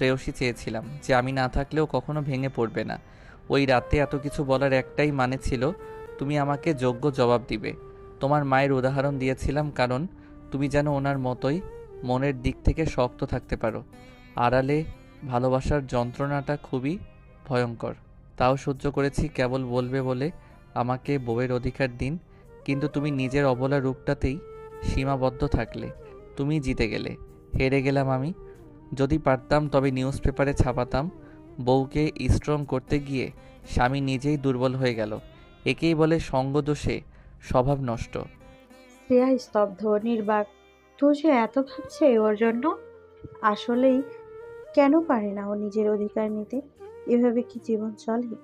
শ্রেয়সী চেয়েছিলাম যে আমি না থাকলেও কখনো ভেঙে পড়বে না। ওই রাতে এত কিছু বলার একটাই মানে ছিল, তুমি আমাকে যোগ্য জবাব দিবে। তোমার মায়ের উদাহরণ দিয়েছিলাম কারণ, তুমি যেন ওনার মতোই মনের দিক থেকে শক্ত থাকতে পারো। আড়ালে ভালোবাসার যন্ত্রণাটা খুবই ভয়ঙ্কর। তাও সহ্য করেছি কেবল বলবে বলে আমাকে বউয়ের অধিকার দিন, কিন্তু তুমি নিজের অবলা রূপটাতেই সীমাবদ্ধ থাকলে। তুমি জিতে গেলে। হেরে গেলাম আমি। যদি পারতাম তবে নিউজ পেপারে ছাপাতাম। বউকে স্ট্রং করতে গিয়ে স্বামী নিজেই দুর্বল হয়ে গেল। একেই বলে সঙ্গদোষে স্বভাব নষ্ট। শ্রেয়া স্তব্ধ, নির্বাক। তুজো এত ভাবছে ওর জন্য? আসলেই কেন পারে না ও নিজের অধিকার নিতে? এভাবে কি জীবন চলে?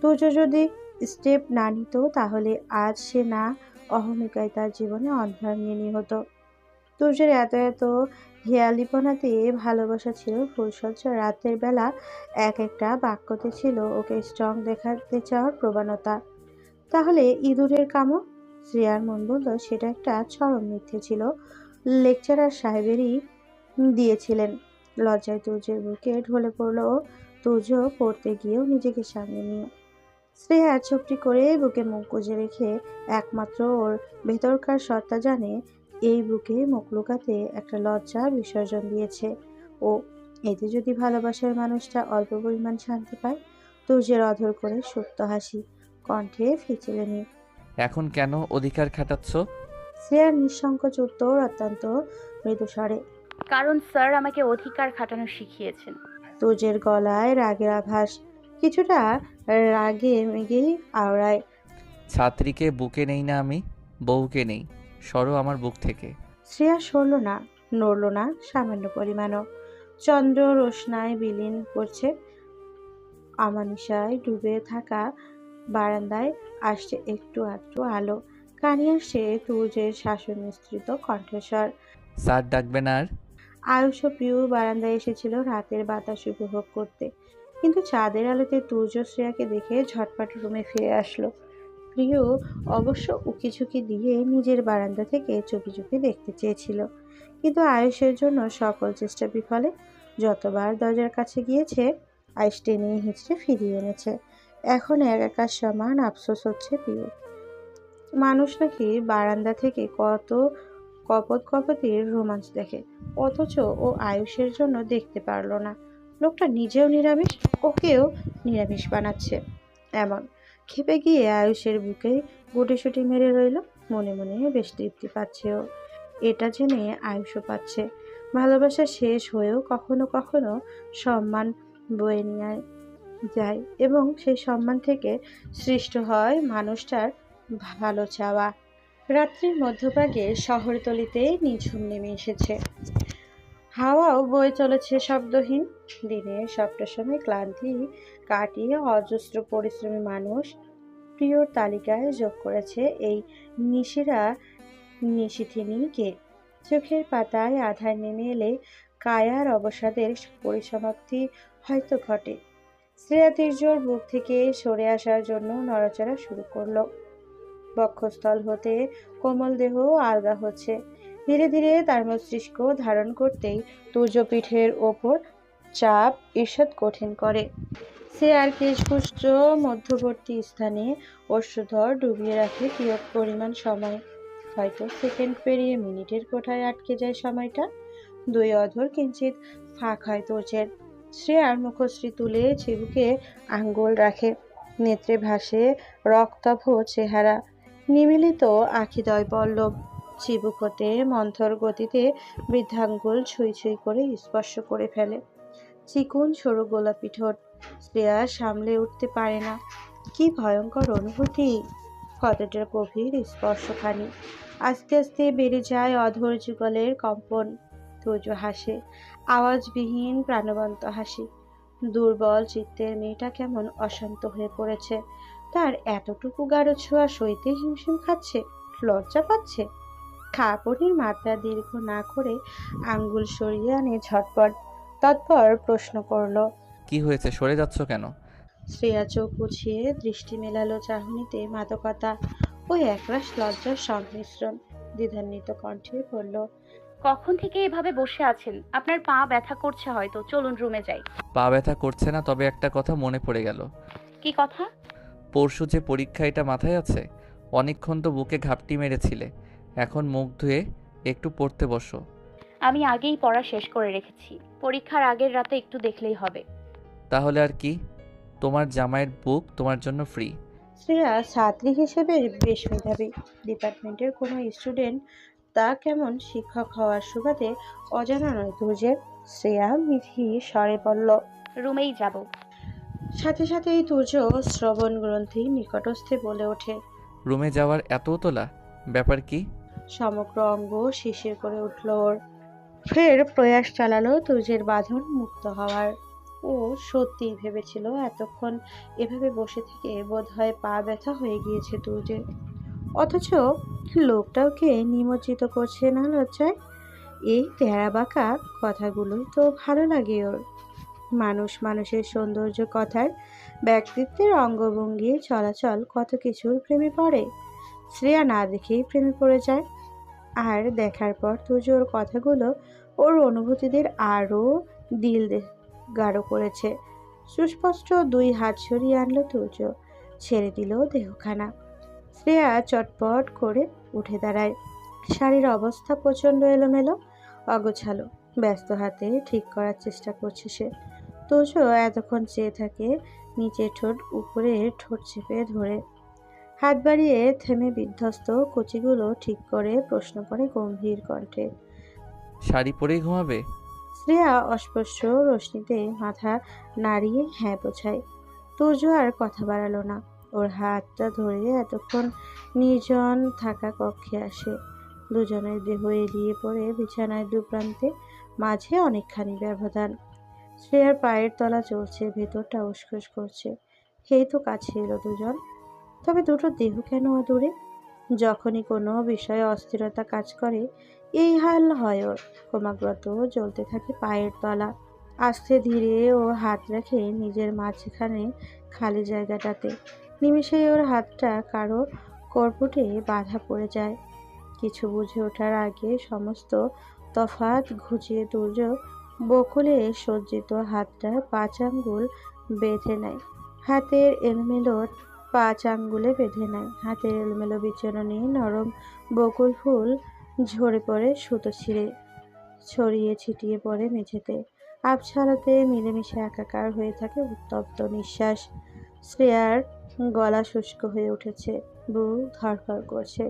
তুজো যদি স্টেপ না নিত তাহলে আজ সে না অহমিকায় তার জীবনে নিয়ে হতো তুজের এত এত হেয়ালিপনাতে ভালোবাসা ছিল ফুলসজ্জ রাতের বেলা এক একটা বাক্যতে ছিল ওকে স্ট্রং দেখাতে চাওয়ার প্রবণতা। তাহলে ইঁদুরের কামড়? শ্রেয়ার মন বলল, সেটা একটা চরম মিথ্যে ছিল। লেকচারার সাহেবেরই দিয়েছিলেন। লজ্জায় তুর্যের বুকে ঢলে পড়ল ও তুর্য পড়তে গিয়েও নিজেকে সামনে নিয়ে শ্রেয়া চুপটি করে বুকে মুখ গুজে রেখে একমাত্র ওর ভেতরকার সত্তা জানে এই বুকে মুখ লুকাতে একটা লজ্জা বিসর্জন দিয়েছে। ও এতে যদি ভালোবাসার মানুষটা অল্প পরিমাণ শান্তি পায় তুর্যের অধর করে সুপ্ত হাসি কণ্ঠে ফিচেলে নি। এখন কেন অধিকার খাটাচ্ছ? শ্রেয়ার নিঃসংকোচ উত্তর অত্যন্ত মৃদু স্বরে কারণ স্যার আমাকে অধিকার খাটানো শিখিয়েছেন। তুজের গলায় রাগের আভাস কিছুটা রাগে মেগেই আওড়ায়। ছাত্রীকে বুকে নেই না আমি বউকে নেই। সরো আমার বুক থেকে। শ্রেয়া সরল না নড়ল না সামান্য পরিমাণও। চন্দ্র রোশনায় বিলীন করছে আমানিশায় ডুবে থাকা বারান্দায় আসছে একটু আধটু আলো। কানে আসছে তুজের শাসন মিশ্রিত কণ্ঠস্বর। স্যার ডাকবেন আর? আয়ুষ ও প্রিয় বারান্দায় এসেছিল রাতের বাতাস উপভোগ করতে। কিন্তু চাঁদের আলোতে তুর্য শ্রেয়াকে দেখে ঝটপট রুমে ফিরে আসলো। প্রিয় অবশ্য উকিঝুঁকি দিয়ে নিজের বারান্দা থেকে চুপি চুপি দেখতে চেয়েছিল। কিন্তু আয়ুষের জন্য সকল চেষ্টা বিফলে যতবার দরজার কাছে গিয়েছে, আয়ুষ টেনে হিঁচড়ে ফিরিয়ে এনেছে। এখন এক একার সমান আফসোস হচ্ছে প্রিয়। মানুষ নাকি বারান্দা থেকে কত কপত কপতির রোমাঞ্চ দেখে, অথচ ও আয়ুষের জন্য দেখতে পারল না। লোকটা নিজেও নিরামিষ, ওকেও নিরামিষ বানাচ্ছে। এমন খেপে গিয়ে আয়ুষের বুকে গুটিসুটি মেরে রইল। মনে মনে বেশ তৃপ্তি পাচ্ছে ও। এটা জেনে আয়ুষও পাচ্ছে। ভালোবাসা শেষ হয়েও কখনো কখনো সম্মান বয়ে নিয়ে যায় এবং সেই সম্মান থেকে সৃষ্ট হয় মানুষটার ভালো চাওয়া। রাত্রির মধ্যভাগে শহরতলিতে নিঝুম নেমে এসেছে। হাওয়াও বয়ে চলেছে শব্দহীন। দিনের সবটা সময় ক্লান্তি কাটিয়ে অজস্র পরিশ্রমী মানুষ প্রিয় তালিকায় যোগ করেছে এই নিশিরা নিশিথিনীকে। চোখের পাতায় আধার নেমে এলে কায়ার অবসাদের পরিসমাপ্তি হয়তো ঘটে। শ্রেয়া তীর্যর বুক থেকে সরে আসার জন্য নড়াচড়া শুরু করল। বক্ষস্থল হতে কোমল দেহ আলগা হচ্ছে। ধীরে ধীরে তার মস্তিষ্ক ধারণ করতেই তুর্য পিঠের ওপর চাপ ঈষৎ কঠিন করে। সে আর কেশপুষ্ট মধ্যবর্তী স্থানে অশ্বধর ডুবিয়ে রাখে। কিয়ত পরিমাণ সময় হয়তো সেকেন্ড পেরিয়ে মিনিটের কোঠায় আটকে যায় সময়টা। দুই অধর কিঞ্চিত ফাঁক হয় তোর্যের শ্রেয়ার মুখশ্রী তুলে চিবুকে আঙ্গুল রাখে। নেত্রে ভাসে রক্তাভ চেহারা। নিমিলিত আখিদয় পল্লব। চিবুক হতে মন্থর গতিতে বৃদ্ধাঙ্গুল ছুঁই ছুঁই করে স্পর্শ করে ফেলে। চিকুন সরু গোলাপি ঠোঁট। শ্রেয়া সামলে উঠতে পারে না। কি ভয়ঙ্কর অনুভূতি। কতটা গভীর স্পর্শখানি আস্তে আস্তে বেড়ে যায় অধৈর্য যুগলের কম্পন। তোজ হাসে, আওয়াজবিহীন প্রাণবন্ত হাসি। দুর্বল চিত্তের মেয়েটা কেমন অশান্ত হয়ে পড়েছে। তার এতটুকু গাঢ় ছোঁয়া সইতে হিমশিম খাচ্ছে, লজ্জা পাচ্ছে। খাপড়ির মাত্রা দীর্ঘ না করে আঙ্গুল সরিয়ে আনে ঝটপট। তৎপর প্রশ্ন করল কি হয়েছে? সরে যাচ্ছ কেন? শ্রেয়া চোখ বুঝিয়ে দৃষ্টি মেলালো চাহনিতে মাদকতা ওই একরাশ লজ্জার সংমিশ্রণ দ্বিধান্বিত কণ্ঠে বলল কখন থেকে এভাবে বসে আছেন? আপনার পা ব্যথা করছে হয়তো। চলুন রুমে যাই। পা ব্যথা করছে না তবে একটা কথা মনে পড়ে গেল। কি কথা? পরশু যে পরীক্ষা এটা মাথায় আছে? অনেকক্ষণ তো বুকে ঘাপটি মেরেছিলে। এখন মুখ ধুয়ে একটু পড়তে বসো। আমি আগেই পড়া শেষ করে রেখেছি। পরীক্ষার আগের রাতে একটু দেখলেই হবে। তাহলে আর কি? তোমার জামাইয়ের বুক তোমার জন্য ফ্রি শ্রেয়া ছাত্রী হিসেবে বেশ মেধাবী। ডিপার্টমেন্টের কোনো স্টুডেন্ট তা কেমন শিক্ষক হওয়ার সুবাদে অজানা নয় তুর্যের শ্রেয়া মিথি স্বরে বলল রুমেই যাব। সাথে সাথেই তুর্য শ্রবণ গ্রন্থি নিকটস্থে বলে ওঠে রুমে যাওয়ার এত তোলা? ব্যাপার কি? সমগ্র অঙ্গ শিশির করে উঠল ওর। ফের প্রয়াস চালালো তুর্যের বাঁধন মুক্ত হওয়ার। ও সত্যিই ভেবেছিল এতক্ষণ এভাবে বসে থেকে বোধহয় পা ব্যথা হয়ে গিয়েছে তুর্যের অথচ লোকটাও কে নিমজ্জিত করছে না লজ্জায়? এই তেরা বাঁকা কথাগুলোই তো ভালো লাগে ওর। মানুষ মানুষের সৌন্দর্য কথার ব্যক্তিত্বের অঙ্গভঙ্গি, চলাচল কত কিছুর প্রেমে পড়ে। শ্রেয়া না দেখেই প্রেমে পড়ে যায়। আর দেখার পর তুজোর কথাগুলো ওর অনুভূতিদের আরও দিল গাঢ় করেছে। সুস্পষ্ট দুই হাত সরিয়ে আনল তুর্য। ছেড়ে দিল দেহখানা। শ্রেয়া চটপট করে উঠে দাঁড়ায়। শাড়ির অবস্থা প্রচণ্ড এলোমেলো, অগোছালো। ব্যস্ত হাতে ঠিক করার চেষ্টা করছে সে। তুর্য এতক্ষণ চেয়ে থাকে নিচে ঠোঁট উপরে ঠোঁট চেপে ধরে। হাত বাড়িয়ে থেমে বিধ্বস্ত কুচিগুলো ঠিক করে প্রশ্ন করে গম্ভীর কণ্ঠে। শাড়ি পরেই ঘুমাবে? শ্রেয়া অস্পষ্ট রশ্মিতে মাথা নাড়িয়ে হ্যাঁ বোঝায়। তুর্য আর কথা বাড়ালো না। ওর হাতটা ধরে এতক্ষণ নির্জন থাকা কক্ষে আসে। দুজনের দেহ এড়িয়ে পড়ে বিছানায় দুপ্রান্তে মাঝে অনেকখানি ব্যবধান। শ্রেয়ার পায়ের তলা চলছে, ভেতরটা উসখুস করছে। সেই তো কাছে এলো দুজন। তবে দুটো দেহ কেন দূরে যখনই কোনো বিষয়ে অস্থিরতা কাজ করে এই হাল হয় ওর। ক্রমাগত জ্বলতে থাকে পায়ের তলা। আস্তে ধীরে ও হাত রাখে নিজের মাঝখানে খালি জায়গাটাতে। নিমিষেই ওর হাতটা কারও করপুটে বাধা পড়ে যায়। কিছু বুঝে ওঠার আগে সমস্ত তফাত ঘুচিয়ে তুর্য বকুলে সজ্জিত হাতটা পাঁচ আঙ্গুল বেঁধে নেয়। হাতের এলোমেলো পাঁচ আঙ্গুলে বেঁধে নেয়। হাতের এলোমেলো বিচরণে নরম বকুল ফুল ঝরে পড়ে সুতো ছিঁড়ে ছড়িয়ে ছিটিয়ে পড়ে মেঝেতে। আবছালাতে মিলেমিশে একাকার হয়ে থাকে উত্তপ্ত নিঃশ্বাস। শ্রেয়ার গলা শুষ্ক হয়ে উঠেছে, বুক ধরফর করছে।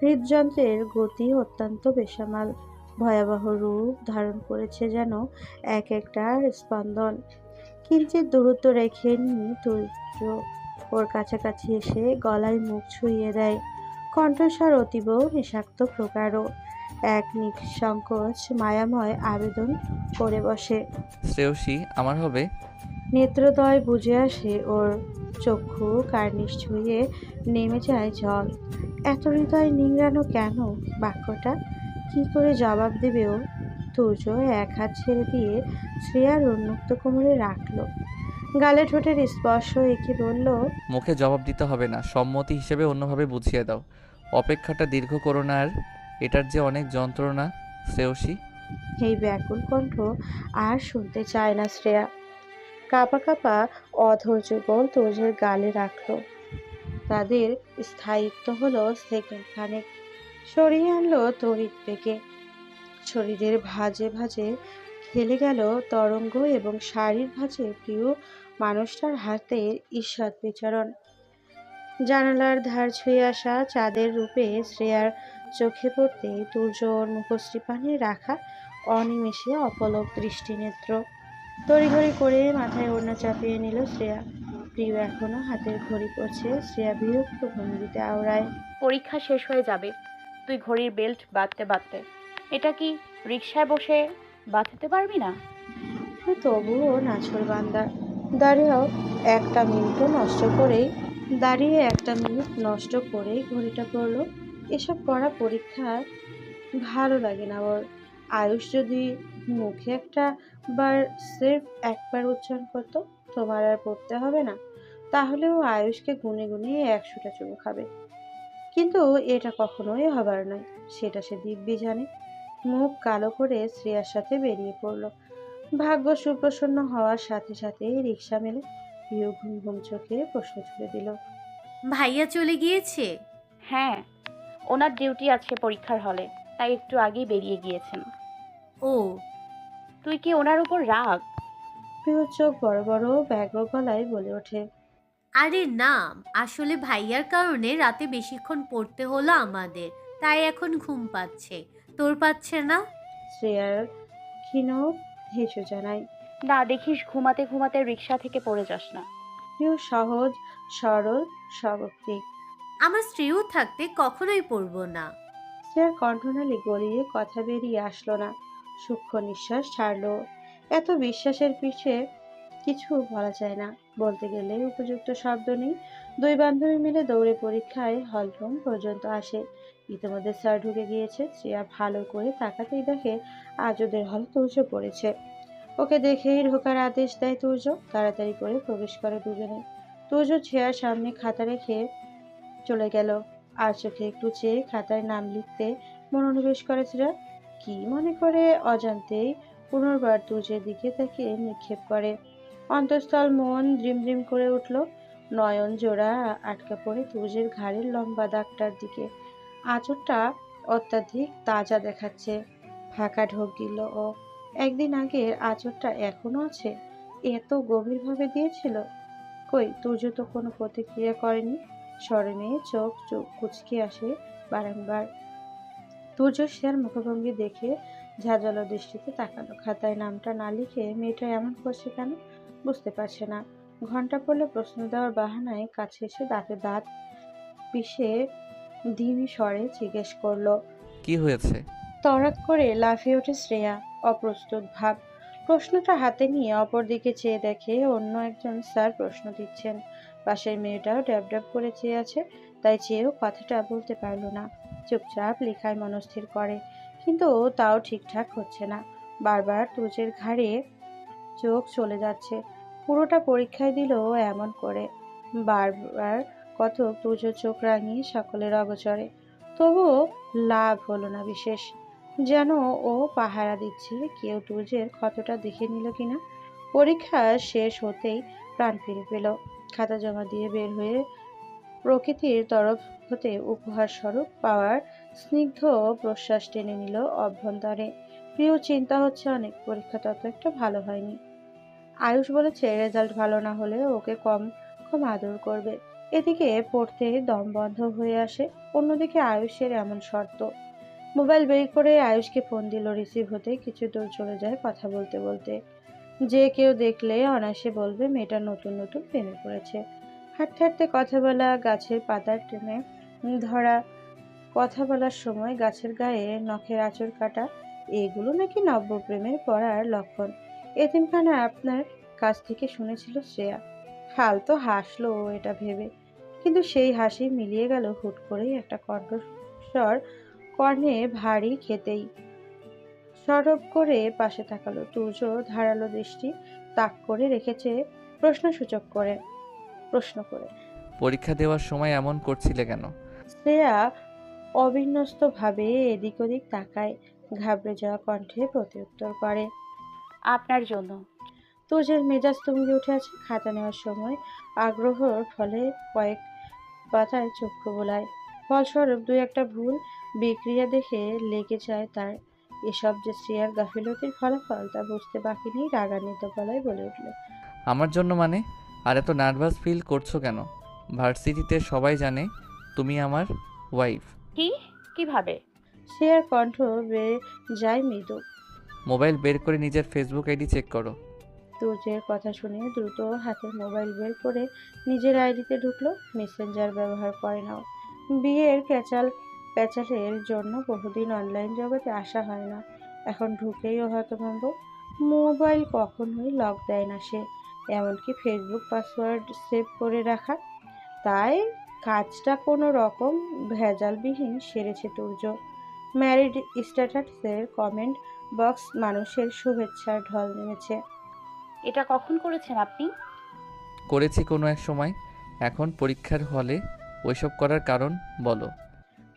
হৃদযন্ত্রের গতি অত্যন্ত বেসামাল। ভয়াবহ রূপ ধারণ করেছে যেন এক একটা স্পন্দন। কিঞ্চিত দূরত্ব রেখে নি তুর্য ওর কাছাকাছি এসে গলায় মুখ ছুঁয়ে দেয়। কণ্ঠস্বর অতীব বিষাক্ত প্রকারও এক নিঃসংকোচ মায়াময় আবেদন করে বসে। শ্রেয়সী আমার হবে? নেত্রদয় বুঝে আসে ওর চক্ষু কার্নিশ ছুঁয়ে নেমে যায় জল। এত হৃদয় নিংড়ানো কেন? বাক্যটা কি করে জবাব দেবে ও? তুর্য এক হাত ছেড়ে দিয়ে শ্রেয়ার উন্মুক্ত কোমরে রাখল। গালে ঠোঁটের স্পর্শ এঁকে বলল মুখে জবাব দিতে হবে না সম্মতি হিসেবে অন্যভাবে বুঝিয়ে দাও। অপেক্ষাটা দীর্ঘ করো না আর এটার যে অনেক যন্ত্রণা শ্রেয়সী। এই ব্যাকুল কণ্ঠ আর শুনতে চায় না শ্রেয়া। কাপা কাপা অধৈর্য গোল তোজের গালে রাখল। তাদের স্থায়িত্ব হলো সেকেন্ড খানেক। সরিয়ে আনলো তড়িৎ বেগে। শরীরের ভাজে ভাজে খেলে গেল তরঙ্গ এবং শাড়ির ভাজে প্রিয় মানুষটার হাতের ঈষৎ বিচরণ। জানালার ধার ছুঁয়ে আসা চাঁদের রূপে শ্রেয়ার চোখে পড়তে তুর্যর মুখশ্রী পানে রাখা অনিমেষে অপলক দৃষ্টিনেত্র। তড়িঘড়ি করে মাথায় ওড়না চাপিয়ে নিল শ্রেয়া। প্রিয় এখনও হাতের ঘড়ি পড়ছে। শ্রেয়া বিরক্ত ভঙ্গিতে আওড়ায় পরীক্ষা শেষ হয়ে যাবে। তুই ঘড়ির বেল্ট বাঁধতে বাঁধতে। এটা কি রিক্সায় বসে বাঁধতে পারবি না? তবুও নাছর বান্দা। দাঁড়িয়েও একটা মিনিটও নষ্ট করেই, দাঁড়িয়ে একটা মিনিট নষ্ট করেই ঘড়িটা পড়ল। এসব পড়া পরীক্ষা ভালো লাগে না ওর। আয়ুষ যদি মুখে একটা বার সির্ফ একবার উচ্চারণ করতো, তোমার আর পড়তে হবে না। তাহলে ও আয়ুষকে গুনে গুনে একশোটা চুমু খাবে। কিন্তু এটা কখনোই হবার নয়, সেটা সে দিব্যি জানে। মুখ কালো করে শ্রেয়ার সাথে বেরিয়ে পড়ল। ভাগ্য সুপ্রসন্ন হওয়ার সাথে সাথে রিক্সা মেলে। প্রিয় ঘুম ঘুম চোখে প্রশ্ন ছুড়ে দিল ভাইয়া চলে গিয়েছে? হ্যাঁ ওনার ডিউটি আছে পরীক্ষার হলে তাই একটু আগেই বেরিয়ে গিয়েছেন। ও। তুই কি ওনার উপর রাগ? প্রিয় চোখ বড় বড় ব্যগ্র গলায় বলে ওঠে আরে না আসলে ভাইয়ার কারণে রাতে বেশিক্ষণ পড়তে হলো আমাদের তাই এখন ঘুম পাচ্ছে। তোর পাচ্ছে না? শ্রেয়ার ক্ষীণ হেসে জানায় না দেখিস ঘুমাতে ঘুমাতে রিক্সা থেকে পড়ে যাস না। প্রিয় সহজ সরল স্বাভাবিক আমার স্ত্রীও থাকতে কখনোই পড়ব না। শ্রেয়ার কণ্ঠনালী গলিয়ে কথা বেরিয়ে আসলো না। সূক্ষ্ম নিঃশ্বাস ছাড়লো। এত বিশ্বাসের পিছে কিছু বলা যায় না। বলতে গেলে উপযুক্ত শব্দ নেই। দুই বান্ধবী মিলে দৌড়ে পরীক্ষায় হলরুম পর্যন্ত আসে। ইতিমধ্যে স্যার ঢুকে গিয়েছে। শ্রেয়া ভালো করে তাকাতেই দেখে আজ ওদের হল তুর্য পড়েছে। ওকে দেখেই ঢোকার আদেশ দেয় তুর্য। তাড়াতাড়ি করে প্রবেশ করে দুজনে। তুর্য চেয়ার সামনে খাতা রেখে চলে গেল। আর চোখে একটু চেয়ে খাতায় নাম লিখতে মনোনিবেশ করে শ্রেয়া। কি মনে করে? অজান্তেই পুনর্বার তুর্যের দিকে তাকে নিক্ষেপ করে। অন্তঃস্থল মন দ্রিম দ্রিম করে উঠল। নয়ন জোড়া আটকা পড়ে তুর্যের ঘাড়ের লম্বা দাগটার দিকে। আঁচড়টা অত্যাধিক তাজা দেখাচ্ছে। ফাঁকা ঢোক গিল ও একদিন আগের আঁচড়টা এখনও আছে? এত গভীরভাবে দিয়েছিল? কই, তুর্য তো কোনো প্রতিক্রিয়া করেনি। স্মরণে চোখ চোখ কুচকে আসে বারংবার। তুর্য শেয়ার মুখভঙ্গি দেখে ঝাঁঝালো দৃষ্টিতে তাকালো। খাতায় নামটা না লিখে মেয়েটা এমন করছে কেন? বুঝতে পারছে না। ঘণ্টা পড়লে প্রশ্ন দেওয়ার বাহানায় কাছে এসে দাঁতে দাঁত পিষে ধিমি স্বরে জিজ্ঞেস করল কি হয়েছে? তড়াক করে লাফিয়ে ওঠে শ্রেয়া অপ্রস্তুত ভাব। প্রশ্নটা হাতে নিয়ে অপর দিকে চেয়ে দেখে অন্য একজন স্যার প্রশ্ন দিচ্ছেন। পাশের মেয়েটাও ড্যাব ড্যাব করে চেয়ে আছে তাই চেয়েও কথাটা বলতে পারল না। চুপচাপ লেখায় মনস্থির করে কিন্তু তাও ঠিকঠাক হচ্ছে না। বারবার তুজের ঘাড়ে চোখ চলে যাচ্ছে। পুরোটা পরীক্ষায় দিল এমন করে। বারবার কত তুজ চোখ রাঙিয়ে সকলের অগচরে। তবুও লাভ হলো না বিশেষ। যেন ও পাহারা দিচ্ছে, কেউ টুজের ক্ষতটা দেখে নিল কিনা? পরীক্ষা শেষ হতেই প্রাণ ফিরে পেল। খাতা জমা দিয়ে বের হয়ে প্রকৃতির তরফ হতে উপহার স্বরূপ পাওয়ার স্নিগ্ধ প্রশ্বাস টেনে নিল অভ্যন্তরে। প্রিয়, চিন্তা হচ্ছে অনেক। পরীক্ষা তত একটা ভালো হয়নি। আয়ুষ বলেছে, রেজাল্ট ভালো না হলে ওকে কম কম আদর করবে। এদিকে পড়তে দম বন্ধ হয়ে আসে। অন্যদিকে আয়ুষের এমন শর্ত। মোবাইল বের করে আয়ুষকে ফোন দিল রিসিভ হতে। কিছু দূর চলে যায় কথা বলতে বলতে। যে কেউ দেখলে অনায়াসে বলবে, মেয়েটা নতুন নতুন প্রেমে পড়েছে। হাঁটতে হাঁটতে কথা বলা, গাছের পাতার টেনে ধরা, কথা বলার সময় গাছের গায়ে নখের আঁচড় কাটা, এগুলো নাকি নব্য প্রেমের পড়ার লক্ষণ। এতিমখানা আপনার কাছ থেকে শুনেছিল শ্রেয়া। হাল তো হাসলো এটা ভেবে। কিন্তু সেই হাসি মিলিয়ে গেল হুট করেই একটা কণ্ঠস্বর কর্ণে ভারী খেতেই। সরব করে পাশে তাকালো তুর্য ধারালো দৃষ্টি তাক করে রেখেছে প্রশ্নসূচক করে প্রশ্ন করে। পরীক্ষা দেওয়ার সময় এমন করছিলে কেন? শ্রেয়া অবিন্যস্তভাবে এদিক ওদিক তাকায় ঘাবড়ে যাওয়া কণ্ঠে প্রত্যুত্তর করে। আপনার জন্য। তুজের মেজাজ তুঙ্গে উঠে আছে খাতা নেওয়ার সময় আগ্রহর ফলে কয়েক পাতায় চক্ষু বোলায় ফলস্বরূপ দুই একটা ভুল বিক্রিয়া দেখে লেগে যায় তার। এসব যে শ্রেয়ার গাফিলতির ফলাফল তা বুঝতে বাকি নেই রাগান্বিত গলায় বলে উঠল। আমার জন্য মানে? আর এত নার্ভাস ফিল করছ কেন? ভার্সিটিতে সবাই জানে তুমি আমার ওয়াইফ কি? কীভাবে? শ্রেয়ার কণ্ঠ বেড়ে যায় মৃদু। মোবাইল বের করে নিজের ফেসবুক আইডি চেক করো। তুজের কথা শুনে দ্রুত হাতে মোবাইল বের করে নিজের আইডিতে ঢুকলো, মেসেঞ্জার ব্যবহার করে নাও। বিয়ের ক্যাচাল প্যাচালের জন্য বহুদিন অনলাইন জগতে আসা হয় না। এখন ঢুকেই হতভম্ব। মোবাইল কখনোই লক দেয় না সে। এমনকি ফেসবুক পাসওয়ার্ড সেভ করে রাখা। তাই কাজটা কোনো রকম ভেজালবিহীন, সেরেছে তুর্য। ম্যারিড স্ট্যাটাসের কমেন্ট বক্স মানুষের শুভেচ্ছার ঢল নেমেছে। এটা কখন করেছেন আপনি? করেছি কোনো এক সময়। এখন পরীক্ষার হলে ওইসব করার কারণ বলো।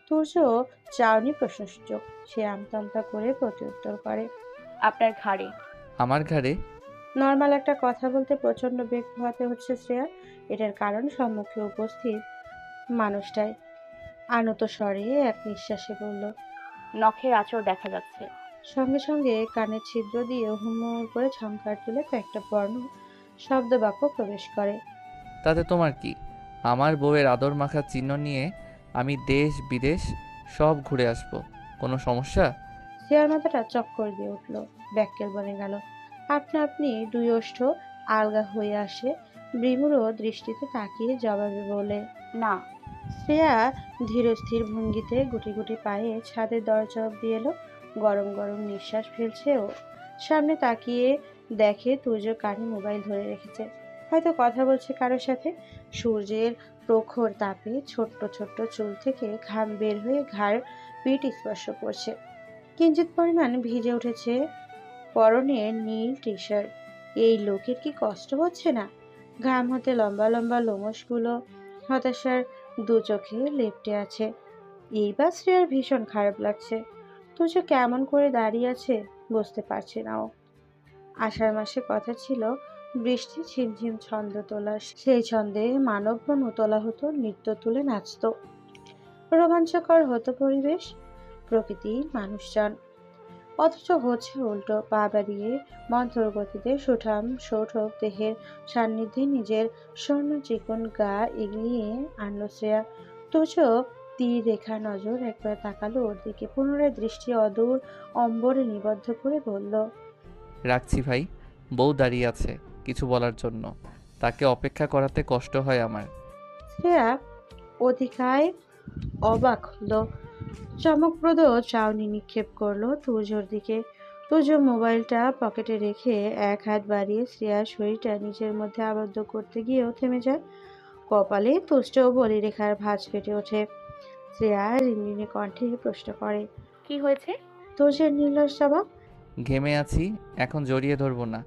সূর্য চাউনি প্রশ্নসূচক সে আমতামতা করে প্রত্যুত্তর করে। আপনার ঘাড়ে? আমার ঘাড়ে? নর্মাল একটা কথা বলতে প্রচণ্ড বেগ পোহাতে হচ্ছে শ্রেয়া। এটার কারণ সম্মুখে উপস্থিত মানুষটাই। আনত স্বরে এক নিঃশ্বাসে বলল নখের আঁচড় দেখা যাচ্ছে। সঙ্গে সঙ্গে কানের ছিদ্র দিয়ে হুমুর করে ঝংকার তুলে কয়েকটা বর্ণ শব্দ বাক্য প্রবেশ করে। তাতে তোমার কি? আমার বউয়ের আদর মাখার চিহ্ন নিয়ে আমি দেশ বিদেশ সব ঘুরে আসব। কোনো সমস্যা? শ্রেয়ার মাথাটা চক্কর দিয়ে উঠল। ব্যাক্কেল বনে গেল। আপনা আপনি দুই ওষ্ঠ আলগা হয়ে আসে। বিমূঢ় দৃষ্টিতে তাকিয়ে জবাবে বলে না। শ্রেয়া ধীরস্থির ভঙ্গিতে গুটি গুটি পায়ে ছাদের দরজা অব্দি এলো। গরম গরম নিঃশ্বাস ফেলছে ও সামনে তাকিয়ে দেখে তুর্য কানে মোবাইল ধরে রেখেছে। হয়তো কথা বলছে কারোর সাথে। সূর্যের প্রখর তাপে ছোট্ট ছোট্ট চুল থেকে ঘাম বের হয়ে ঘাড় পিঠ স্পর্শ করছে। কিঞ্চিত পরিমাণ ভিজে উঠেছে পরনের নীল টি শার্ট এই লোকের কি কষ্ট হচ্ছে না? ঘাম হতে লম্বা লম্বা লোমশগুলো হতাশার দু চোখে লেপটে আছে। এইবার শ্রেয়ার ভীষণ খারাপ লাগছে। তুজো কেমন করে দাঁড়িয়ে আছে বুঝতে পারছে না ও। আষাঢ় মাসে কথা ছিল, বৃষ্টি ঝিমঝিম ছন্দ তোলা, সেই ছন্দে মানবগণ তোলা হতো, নৃত্য তুলে নাচতো। রোমাঞ্চকর হতো পরিবেশ প্রকৃতি মানুষজন। অথচ হচ্ছে উল্টো, পা বাড়িয়ে মন্থর গতিতে সুঠাম সৌঠক দেহের সান্নিধ্যে নিজের স্বর্ণ চিকন গা এগিয়ে আনলো শ্রেয়া। তুজো তীর রেখা নজর একবার তাকালো ওর দিকে পুনরায় দৃষ্টি অদূর অম্বরে নিবদ্ধ করে বলল রাখছি ভাই বউ দাঁড়িয়ে আছে কিছু বলার জন্য। তাকে অপেক্ষা করাতে কষ্ট হয় আমার। শ্রেয়া অধিকায় অবাক হলো। চমকপ্রদ চাউনি নিক্ষেপ করল তুজোর দিকে। তুজো মোবাইলটা পকেটে রেখে এক হাত বাড়িয়ে শ্রেয়ার শরীরটা নিজের মধ্যে আবদ্ধ করতে গিয়েও থেমে যায়। কপালে তুষ্ট বলি রেখার ভাঁজ ফেটে ওঠে। শ্রেয়া রিমরিমে কণ্ঠে প্রশ্ন করে কি হয়েছে? তুজের নির্লস জবাব ঘেমে আছি এখন জড়িয়ে ধরবো না।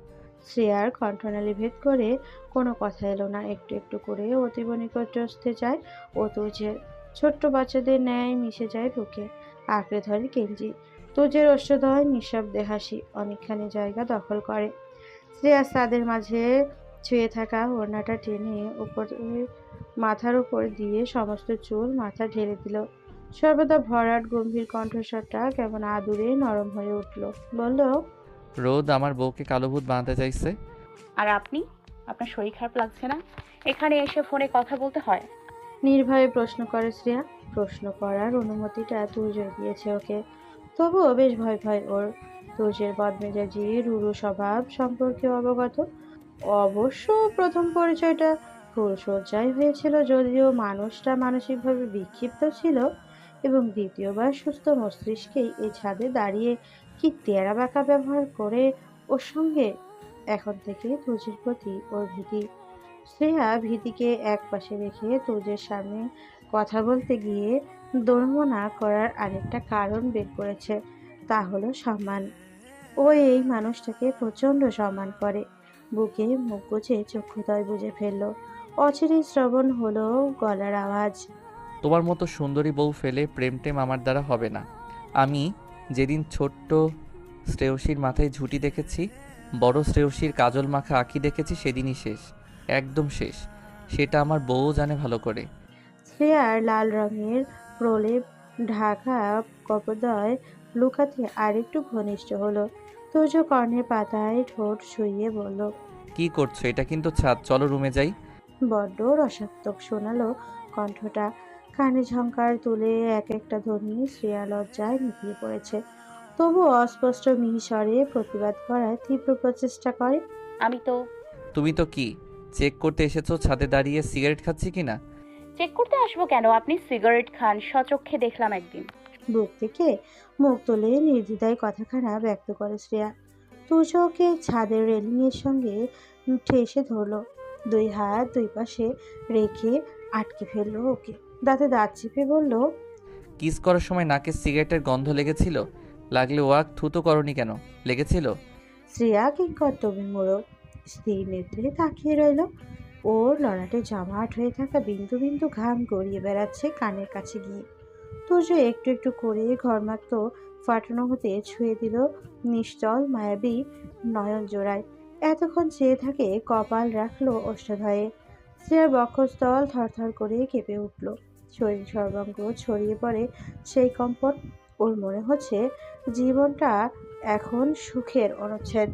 শ্রেয়ার কণ্ঠনালী ভেদ করে কোনো কথা এলো না একটু একটু করে অতীব নিকটস্থে যায় ও তুজের ছোট্ট বাচ্চাদের ন্যায় মিশে যায় বুকে। আঁকড়ে ধরে কেঞ্জি তুজের অষ্টদয় নিঃশব্দে হাসি অনেকখানি জায়গা দখল করে। শ্রেয়া তাদের মাঝে ছুঁয়ে থাকা ওড়নাটা টেনে উপরে মাথার উপর দিয়ে সমস্ত চুল মাথা ঢেলে দিল। সর্বদা ভরাট গম্ভীর কণ্ঠস্বরটা কেমন আদুরে নরম হয়ে উঠল। বলল রোদ আমার বউকে কালোভূত বানাতে চাইছে। আর আপনি? আপনার শরীর খারাপ লাগছে না? এখানে এসে ফোনে কথা বলতে হয়? নির্ভয়ে প্রশ্ন করে শ্রেয়া। প্রশ্ন করার অনুমতিটা তুর্যই দিয়েছে ওকে। তবুও বেশ ভয় ভয় ওর। তুর্যের বদমেজাজি রুরু স্বভাব সম্পর্কে অবগত। অবশ্য প্রথম পরিচয়টা ফুলসজ্জায় হয়েছিল যদিও মানুষটা মানসিকভাবে বিক্ষিপ্ত ছিল এবং দ্বিতীয়বার সুস্থ মস্তিষ্কেই এই ছাদে দাঁড়িয়ে কি তেরা বাঁকা ব্যবহার করে ওর সঙ্গে এখন থেকে তুর্যের প্রতি ওর ভীতি। শ্রেয়া ভীতিকে এক পাশে রেখে তুজের সামনে কথা বলতে গিয়ে দোড়মোনা করার আরেকটা কারণ বের করেছে, তা হলো সম্মান। ও এই মানুষটাকে প্রচণ্ড সম্মান করে। বুকে মুখ গুজে চক্ষুদয় বুঝে ফেলল। অচিরেই শ্রবণ হলো গলার আওয়াজ। তোমার মতো সুন্দরী বউ ফেলে প্রেম টেম আমার দ্বারা হবে না। আমি যেদিন ছোট্ট শ্রেয়সীর মাথায় ঝুঁটি দেখেছি বড় শ্রেয়সীর কাজল মাখা আঁকি দেখেছি সেদিনই শেষ একদম শেষ। সেটা আমার বউও জানে ভালো করে। শ্রেয়ার লাল রঙের প্রলেপ ঢাকা কপদয় লুকাতে আরেকটু ঘনিষ্ঠ হলো। তুজ কর্ণের পাতায় ঠোঁট শুইয়ে বলল কি করছ? এটা কিন্তু ছাদ। চলো রুমে যাই। বড্ড রসাত্মক শোনালো কণ্ঠটা। কানে ঝঙ্কার তুলে এক একটা ধ্বনি শ্রেয়া লজ্জায় মিটিয়ে পড়েছে। তবু অস্পষ্ট মিহিস্বরে প্রতিবাদ করার তীব্র প্রচেষ্টা করে। আমি তো তুমি তো কি? চেক করতে এসেছ ছাদে দাঁড়িয়ে সিগারেট খাচ্ছি কি না চেক করতে আসব কেন? আপনি সিগারেট খান সচক্ষে দেখলাম একদিন। বুক থেকে মুখ তুলে নির্দ্বিধায় কথাখানা ব্যক্ত করে শ্রেয়া। তুজোকে ছাদের রেলিংয়ের সঙ্গে ঠেসে ধরলো। দুই হাত দুই পাশে রেখে আটকে ফেলল ওকে। দাঁতে দাঁত চেপে বলল কিস করার সময় নাকে সিগারেটের গন্ধ লেগেছিল? লাগলে ওয়াক থুতো করনি কেন? লেগেছিল? শ্রেয়া কিংকর্তব্য মোড়ক স্থির নেত্রে তাকিয়ে রইল। ওর লড়াটে জমাট হয়ে থাকা বিন্দু বিন্দু ঘাম গড়িয়ে বেড়াচ্ছে কানের কাছে গিয়ে। তুর্য একটু একটু করে ঘরমাক্ত ফাটানো হতে ছুঁয়ে দিল নিশ্চল মায়াবী নয়ন জোড়ায় এতক্ষণ চেয়ে থাকে কপাল রাখল ওষ্ঠধয়ে শ্রেয়ার বক্ষস্থল থরথর করে কেঁপে উঠল। শরীর সর্বাঙ্গ ছড়িয়ে পড়ে সেই কম্পন। ওর মনে হচ্ছে জীবনটা এখন সুখের অনুচ্ছেদ।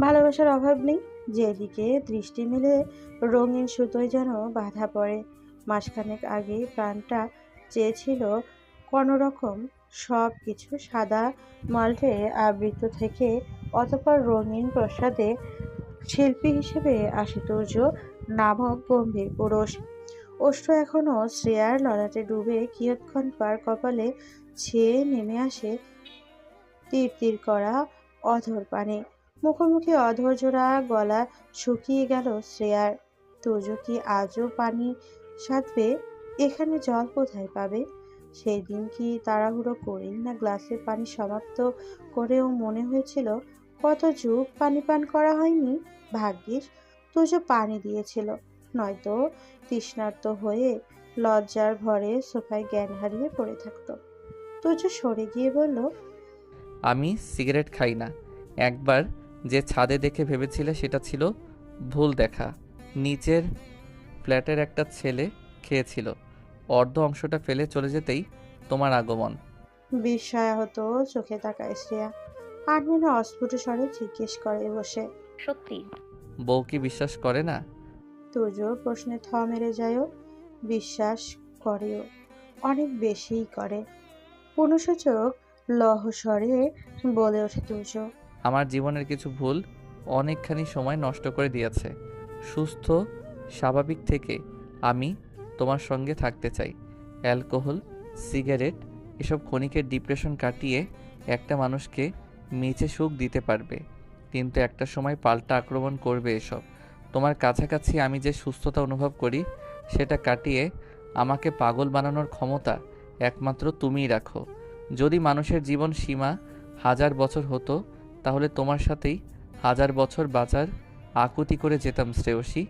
ভালোবাসার অভাব নেই, যেদিকে দৃষ্টি মেলে রঙিন সুতোয় যেন বাধা পড়ে। মাসখানেক আগে প্রাণটা চেয়েছিল কোনোরকম সব কিছু সাদা মাল্টে আবৃত থেকে অতপর রঙিন প্রসাদে শিল্পী হিসেবে আশুতোর্য নামক গম্ভীর পুরুষ। ওষ্ঠ এখনও শ্রেয়ার ললাটে ডুবে কিয়ৎক্ষণ পার কপালে ছেয়ে নেমে আসে তীর তীর করা অধর পানে। মুখোমুখি অধর জোড়া গলা শুকিয়ে গেল শ্রেয়ার। তুর্য কি আজও পানি সাধবে? এখানে জল কোথায় পাবে? সেই দিন কি তাড়াহুড়ো করেই না গ্লাসের পানি সমাপ্ত করেও মনে হয়েছিল, কত যুগ পানি পান করা হয়নি? ভাগ্যিস তুর্য পানি দিয়েছিল। নয়তো তৃষ্ণার্ত হয়ে লজ্জার ভরে সোফায় জ্ঞান হারিয়ে পড়ে থাকতো। তুর্য সরে গিয়ে বলল, আমি সিগারেট খাই না। একবার যে ছাদে দেখে ভেবেছিলে সেটা ছিল ভুল দেখা। নিচের ফ্ল্যাটের একটা ছেলে খেয়েছিল। অর্ধ অংশটা ফেলে চলে যেতেই তোমার আগমন। বিস্ময়াহত চোখে তাকায় শ্রেয়া। আর্মিনা অস্ফুট স্বরে জিজ্ঞেস করে বসে। সত্যি? বউ কি বিশ্বাস করে না? তুর্য প্রশ্নে থ মেরে যায়ও বিশ্বাস করেও অনেক বেশিই করে। পুনঃসূচক লহস্বরে বলে ওঠে তুর্য আমার জীবনের কিছু ভুল অনেকখানি সময় নষ্ট করে দিয়েছে। সুস্থ স্বাভাবিক থেকে আমি তোমার সঙ্গে থাকতে চাই। অ্যালকোহল, সিগারেট, এসব ক্ষণিকের ডিপ্রেশন কাটিয়ে একটা মানুষকে মেচে সুখ দিতে পারবে। কিন্তু একটা সময় পাল্টা আক্রমণ করবে এসব। তোমার কাছাকাছি আমি যে সুস্থতা অনুভব করি, সেটা কাটিয়ে আমাকে পাগল বানানোর ক্ষমতা একমাত্র তুমিই রাখো। যদি মানুষের জীবন সীমা হাজার বছর হতো, তাহলে তোমার সাথেই হাজার বছর বাঁচার আকুতি করে যেতাম শ্রেয়সী।